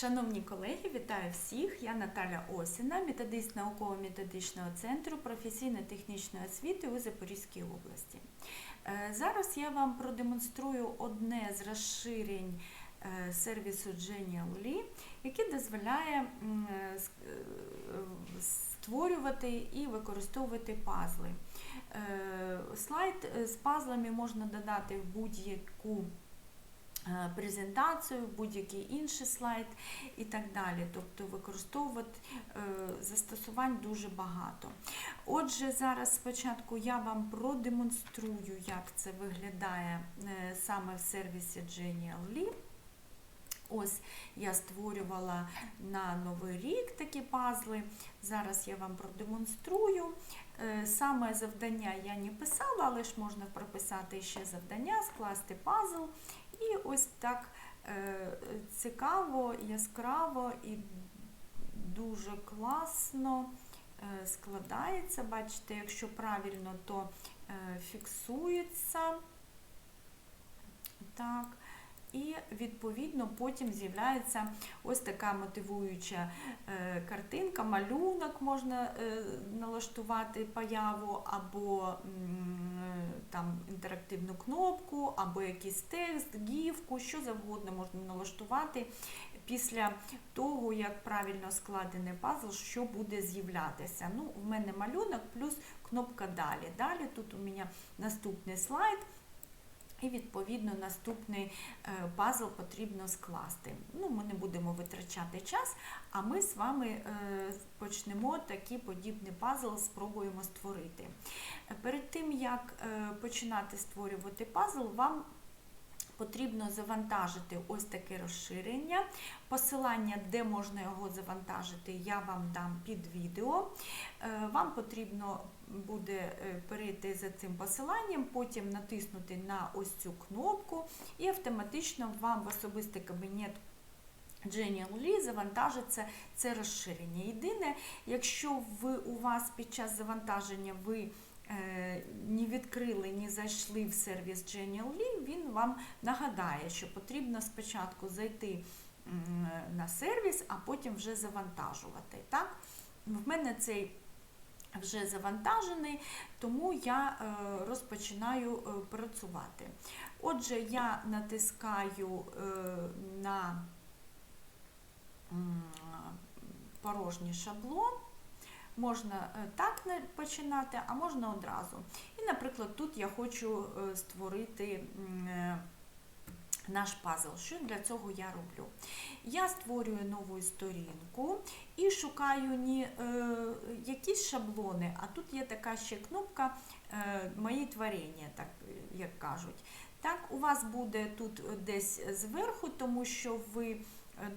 Шановні колеги, вітаю всіх! Я Наталя Осіна, методист науково-методичного центру професійно-технічної освіти у Запорізькій області. Е, Зараз я вам продемонструю одне з розширень е, сервісу Genial.ly, яке дозволяє е, створювати і використовувати пазли. Слайд з пазлами можна додати в будь-яку презентацію, будь-який інший слайд і так далі. Тобто використовувати е, застосувань дуже багато. Отже, зараз спочатку я вам продемонструю, як це виглядає е, саме в сервісі Genial.ly. Ось я створювала на Новий рік такі пазли. Зараз я вам продемонструю. Е, Саме завдання я не писала, але ж можна прописати ще завдання, скласти пазл. І ось так е, цікаво, яскраво і дуже класно е, складається. Бачите, якщо правильно, то е, фіксується. Так. І відповідно потім з'являється ось така мотивуюча картинка, малюнок можна налаштувати появу, або там інтерактивну кнопку, або якийсь текст, гівку, що завгодно можна налаштувати після того, як правильно складений пазл, що буде з'являтися. Ну, в мене малюнок плюс кнопка далі. Далі тут у мене наступний слайд. І, відповідно, наступний е, пазл потрібно скласти. Ну, ми не будемо витрачати час, а ми з вами е, почнемо такий подібний пазл, спробуємо створити. Перед тим, як е, починати створювати пазл, вам потрібно завантажити ось таке розширення. Посилання, де можна його завантажити, я вам дам під відео. Е, Вам потрібно буде е, перейти за цим посиланням, потім натиснути на ось цю кнопку, і автоматично вам в особистий кабінет Genial.ly завантажиться це розширення. Єдине, якщо ви, у вас під час завантаження ви е, не відкрили, не зайшли в сервіс Genial.ly, він вам нагадає, що потрібно спочатку зайти на сервіс, а потім вже завантажувати. Так? В мене цей вже завантажений, тому я е, розпочинаю е, працювати. Отже, я натискаю на порожній шаблон. Можна е, так починати, а можна одразу. І, наприклад, тут я хочу е, створити е, наш пазл. Що для цього я роблю? Я створюю нову сторінку і шукаю не якісь шаблони, а тут є така ще кнопка Мої творіння, так як кажуть. Так, у вас буде тут десь зверху, тому що ви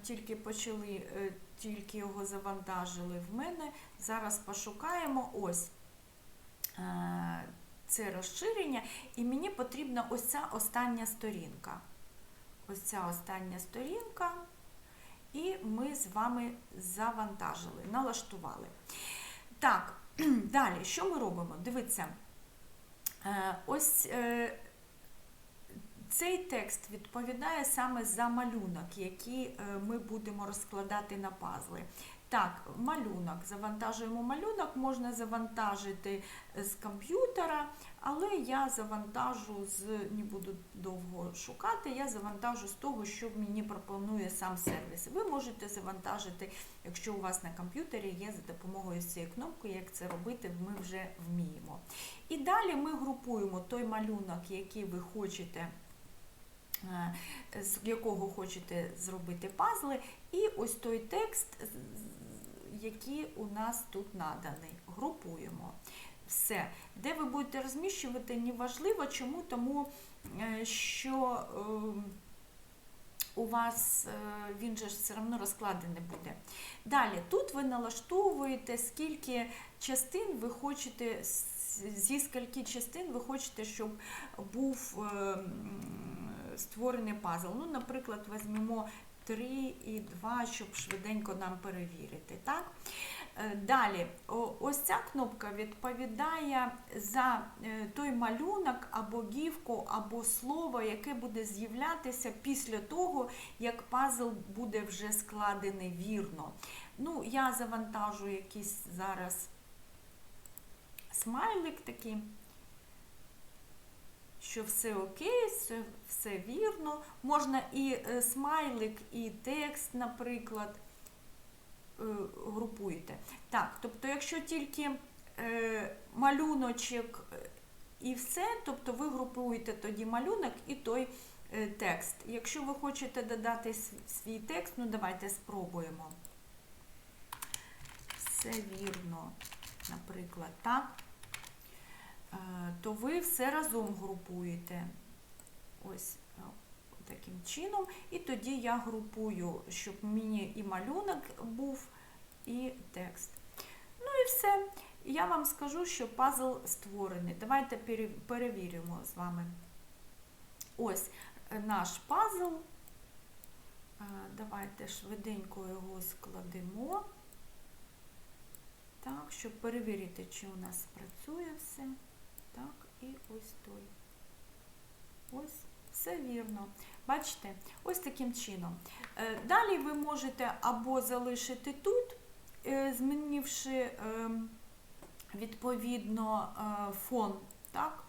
тільки почали, тільки його завантажили в мене. Зараз пошукаємо ось е, це розширення, і мені потрібна ось ця остання сторінка. Ось ця остання сторінка, і ми з вами завантажили, налаштували. Так, далі, що ми робимо? Дивіться, е, ось е, цей текст відповідає саме за малюнок, який е, ми будемо розкладати на пазли. Так, малюнок. Завантажуємо малюнок, можна завантажити з комп'ютера, але я завантажу з, не буду довго шукати, я завантажу з того, що мені пропонує сам сервіс. Ви можете завантажити, якщо у вас на комп'ютері є за допомогою цієї кнопки, як це робити, ми вже вміємо. І далі ми групуємо той малюнок, який ви хочете. Е, З якого хочете зробити пазли, і ось той текст, який у нас тут наданий. Групуємо. Все. Де ви будете розміщувати, неважливо. Чому? Тому е, що е, у вас він же все одно розкладений буде. Далі, тут ви налаштовуєте, скільки частин ви хочете, зі скільки частин ви хочете, щоб був створений пазл. Ну, наприклад, візьмемо 3 і 2, щоб швиденько нам перевірити. Так? Е, Далі, ось ця кнопка відповідає за е, той малюнок або гівку, або слово, яке буде з'являтися після того, як пазл буде вже складений вірно. Ну, я завантажу якийсь зараз смайлик такий, що все окей, все, все вірно. Можна і е, смайлик, і текст, наприклад, е, групуєте. Так, тобто, якщо тільки е, малюночок і все, тобто ви групуєте тоді малюнок і той текст. Якщо ви хочете додати свій текст, ну давайте спробуємо. Все вірно, наприклад, так? Е, То ви все разом групуєте. Ось е, таким чином. І тоді я групую, щоб мені і малюнок був, і текст. Ну і все. Я вам скажу, що пазл створений. Давайте перевіримо з вами. Ось е, наш пазл. Давайте швиденько його складемо. Так, щоб перевірити, чи у нас працює все. Так, і ось той. Ось, все вірно. Бачите, ось таким чином. Е, Далі ви можете або залишити тут, е, змінивши ем, відповідно е, фон, так?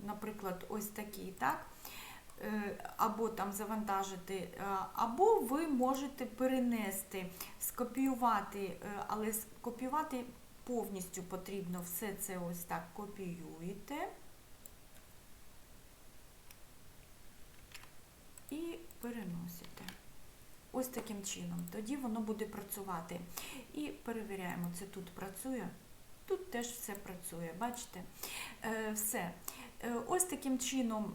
Наприклад, ось такий, так? Або там завантажити, або ви можете перенести, скопіювати, але скопіювати повністю потрібно все це ось так копіюєте і переносите. Ось таким чином. Тоді воно буде працювати. І перевіряємо, це тут працює. Тут теж все працює, бачите? Е, все. Е, ось таким чином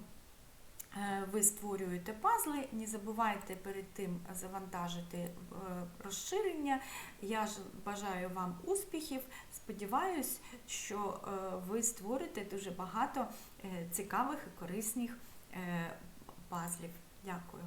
ви створюєте пазли. Не забувайте перед тим завантажити е, розширення. Я ж бажаю вам успіхів. Сподіваюсь, що е, ви створите дуже багато е, цікавих і корисних е, пазлів. Дякую.